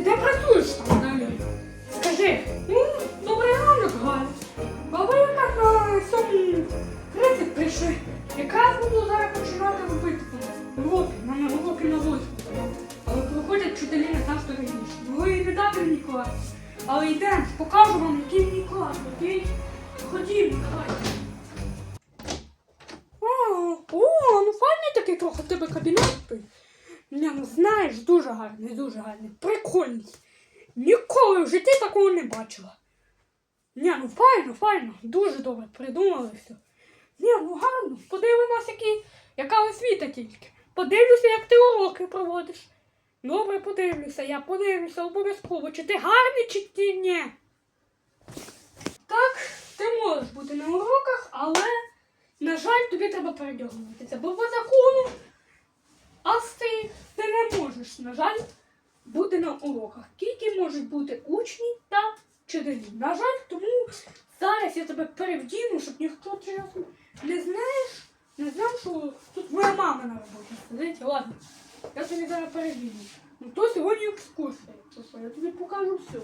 Ти де працюєш там далі? Скажи, ну, добрий ранок, Галя. Баба яка на сьомій 30 прийшли. Якраз буду зараз починати робити уроки. У мене уроки на восьму. Але приходять вчителі не завжди раніше. І не дати мені клас. Але йдемо, покажу вам, який мій клас, окей? Ходім, давай. О, о, ну файний такий трохи в тебе кабінет. той. Ні, ну знаєш, дуже гарний, дуже гарний, прикольний. Ніколи в житті такого не бачила. Ні, ну файно, файно, дуже добре придумали все. Ні, ну гарно, подивимось, які, яка освіта тільки. Подивлюся, як ти уроки проводиш. Добре, подивлюся, я подивлюся обов'язково, чи ти гарний, чи ти ні. Так, ти можеш бути на уроках, але, на жаль, тобі треба передягнутися, бо по закону можеш, на жаль, бути на уроках. Тільки можуть бути учні та вчителі. На жаль, тому зараз я тебе перевдіну, щоб ніхто чесно не знаєш, не знав, що тут моя мама на роботі сидить. Ладно, я тобі зараз перевдіну. Ну то сьогодні екскурсія, я тобі покажу все.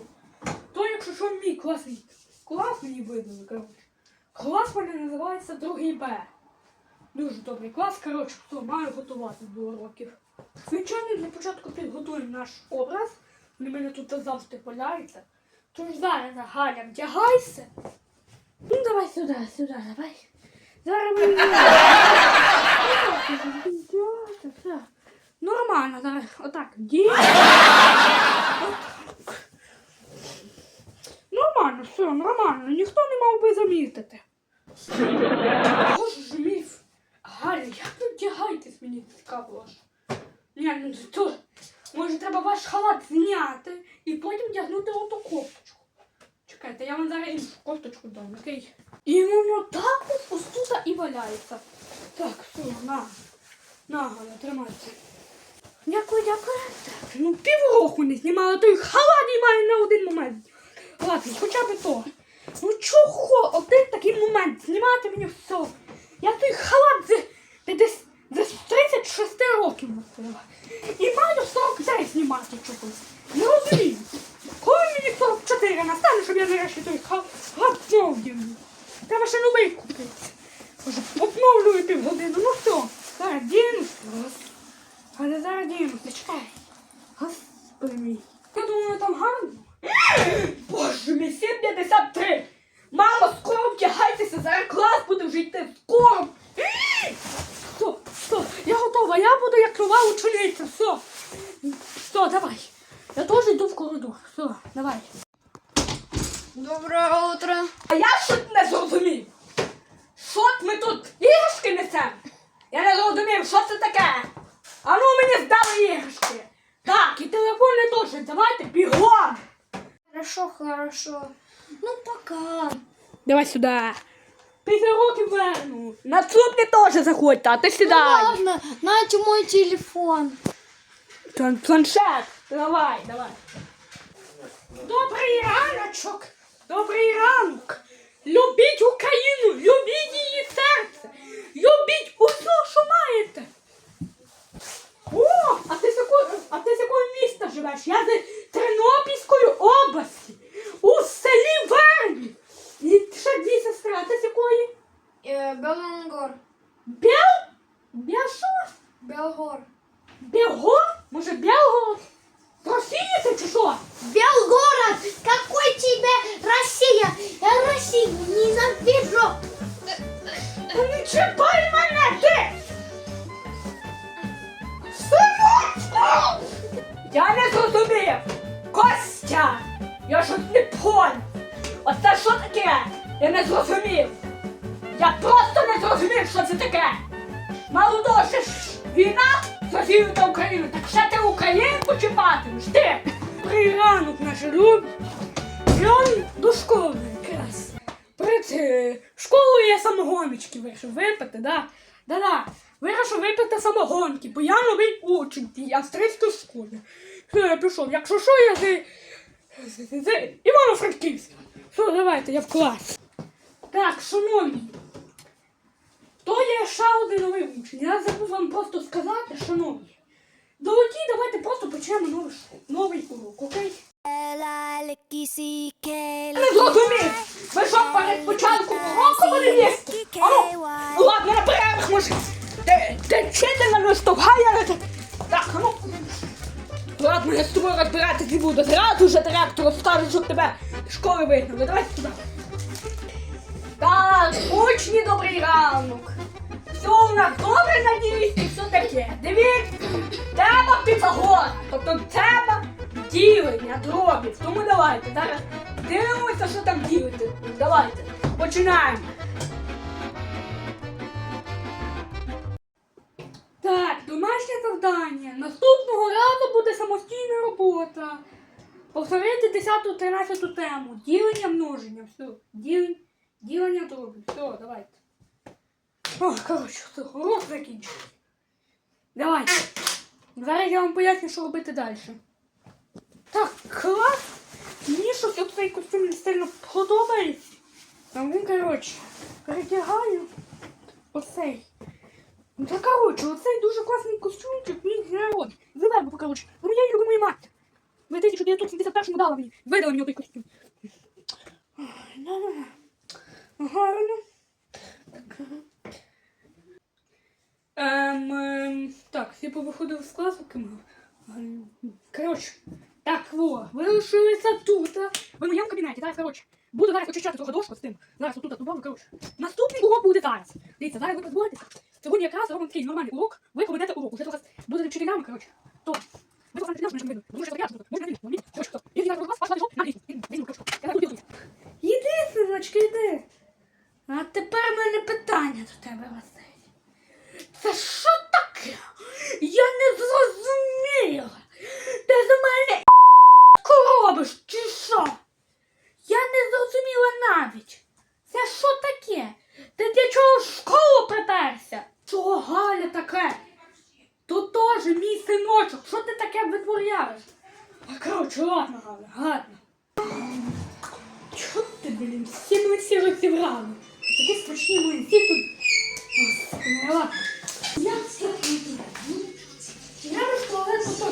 То, якщо що, мій класний. Клас мені видали, коротше. Клас мене називається другий Б. Дуже добрий клас, коротше, хто має готувати до уроків. Звичайно, для початку підготуємо наш образ. Вони мене тут завжди валяються. Тож зараз Галя, вдягайся. Ну давай сюди, сюди, давай. Зараз ми все. Нормально, зараз отак. Нормально, все, нормально. Ніхто не мав би замітити. Боже ж міф. Галя, як ви вдягаєтесь, мені цікаво аж. Ні, ну то, може треба ваш халат зняти і потім вдягнути оту кофточку. Чекайте, я вам зараз іншу кофточку дам, окей? І воно так от ось тут і валяється. Так, все, на. На, Галя, тримайте. Дякую, дякую. Так, ну півроку не знімала, той халат і має на один момент. Ладно, хоча б то. Ну чого один такий момент знімати мені все? Я той халат з 50, з 36 І маю 49 знімати чогось. Не розумію. Коли мені 44 настане, щоб я нарешті той халат? Треба ще новий купити. Може, обновлюю півгодини. Ну все, зараз дінуся. Але зараз дінуся, чекай. Господи мій. Я думаю, там гарно. Боже мій, 7,53. Мамо, скоро вдягайтеся, зараз клас буде вже йти. Скоро. Все, все, я готова, буду учениця, все. Все, давай. Я теж йду в коридор. Все, давай. Доброе утро. А я щось не зрозумів. Що ми тут іграшки несемо? Я не зрозумів, що це таке? А ну мені здали іграшки. Так, і телефони теж, давайте бігом. Хорошо, хорошо. Ну пока. Давай сюди. Після років верну. На цупні теж заходьте, а ти Ну сідай. ладно, нате мой телефон. План- Планшет. Давай, давай. Добрий раночок. Добрий ранок. Любіть Україну, любіть її серце. Любіть усе, що маєте. О, а ти з якого, а ти з якого міста живеш? Я з Тернопільської області. У селі Верні. І ще дві сестри, а ти з якої? Э, Белонгор. Бел? Що? Белгор. Белгор? Може Белгород? Росії ти чи що? Белгород! Какой тебе Россия? Я Россию ненавижу! Не чіпай мене, ти! Синочку! Я не зрозумів! Костя! Я щось не понял! Оце що таке? Я не зрозумів! Я просто не зрозумів, що це таке! Мало того, що ж війна з Росією та Україною, так ще ти Українку чіпатимеш, ти! При ранок наші любі! І он до школи якраз. Перед е, школою я самогоночки вирішив випити, да? Да-да. Вирішив випити самогонки, бо я новий учень в австрійській школі. Я пішов. Якщо що, я з, з, з, з Івано-Франківська. Все, давайте, я в клас. Так, шановні. То є ще один новий учень. Я забув вам просто сказати, шановні. Дорогі, давайте просто почнемо новий, новий урок, окей? Не зрозумів! Ви що перед початком уроку мене їсти? Ану, ладно, на перервах може. Ти, ти вчителя не штовхає. Так, ану. Ладно, я з тобою розбиратись не буду. Зразу же директору скажу, щоб тебе з школи вигнали. Давай сюди. Так, учні, добрий ранок. Все у нас добре, надіюсь, і все таке. Дивіться, тема Піфагора. Тобто тема ділення дробів. Тому давайте зараз дивимося, що там ділити. Давайте, починаємо. Так, домашнє завдання. Наступного разу буде самостійна робота. Повторити 10-13 тему. Ділення множення. Все. Ділення дробів. Все, давайте. О, коротше, все, урок закінчився. Давайте. Зараз я вам поясню, що робити далі. Так, клас! Мені щось цей костюм не сильно подобається. Тому, коротше, передягаю оцей. Ну та коротше, оцей дуже класний костюмчик, мій народ. Зверху, коротше. Ну я люблю мою мать. В 1971 дала мені. Видала мені той костюм. Гарно. Так. Ем, ем, так, всі повиходили з класу, ким. Ем, Коротше, так, во, ви лишилися тут. Ви в моєму кабінеті, зараз, коротше. Буду зараз очищати трохи дошку з тим. Зараз отут добавлю, коротше. Наступний урок буде зараз. Дивіться, зараз ви позбудетеся. Сьогодні якраз робимо такий нормальний урок. Ви проведете урок. Уже трохи будете вчителями, коротше. То. Ви трохи не знаєте, що Дуже я тут. Можна не Коротше, то. Я зараз вас, ваш на лісу. Візьму, коротше. Я зараз тут Іди, синочки, іди. А тепер в мене питання до тебе, Василь. Це що таке? Я не зрозуміла. Ти за мене робиш, чи що? Я не зрозуміла навіть. Це що таке? Ти для чого в школу приперся? Чого Галя таке? Тут теж мій синочок. Що ти таке витворяєш? А ладно, Галя, ладно. Чого ти, блін, всі ми всі розібрали? Такі страшні млинці тут. Господи. Я все піду. Я в школу точно.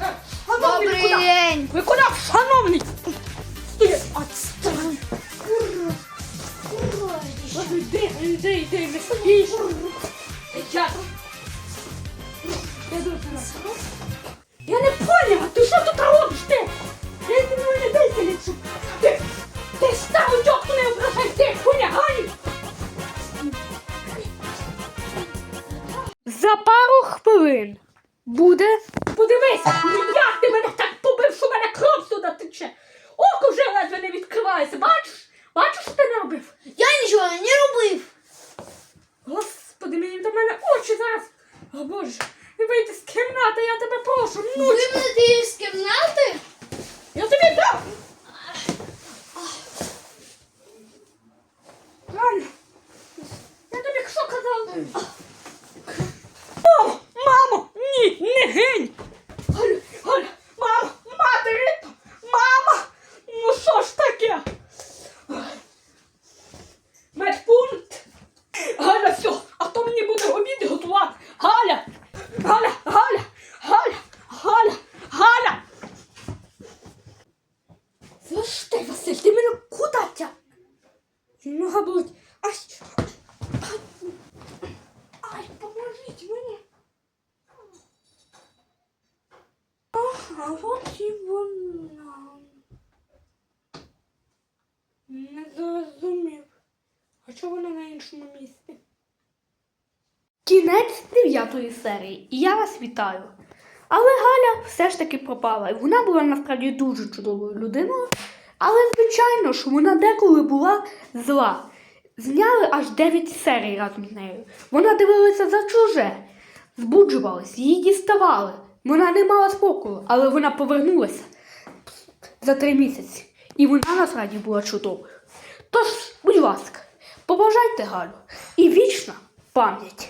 Е, шановний, Добрий куди? день. Ви куди, шановний? Стій, отстань. Ладно, Йди, йди, йди, не стій. Хвилин буде. Подивися, як ти мене так побив, що мене кров сюди тече. Око вже ледве не відкривається. Бачиш? Бачиш, що ти не робив? Я нічого не робив. Господи, мені до мене очі зараз. О Боже, вийди з кімнати, я тебе прошу. Ну, Вибрати з кімнати? я тобі дам. Ладно. Я тобі що казав? Мамо, мамо, ні, не гинь. Галя, Галя, мамо, матері, мама, ну що ж таке? Медпункт. Галя, все, а хто мені буде обід готувати? Галя, Галя, Галя, Галя, Галя, Галя. За ж ти, Василь, ти мене куди тя? Нога болить. Ай, ай, поможіть мені. Ага, от і вона. Не зрозумів. А чого вона на іншому місці? Кінець дев'ятої серії, і я вас вітаю. Але Галя все ж таки пропала. І вона була насправді дуже чудовою людиною. Але, звичайно ж, вона деколи була зла. Зняли аж 9 серій разом з нею. Вона дивилася за чуже, збуджувалась, її діставали. Вона не мала спокою, але вона повернулася за три місяці. І вона насправді була чудовою. Тож, будь ласка, побажайте Галю і вічна пам'ять.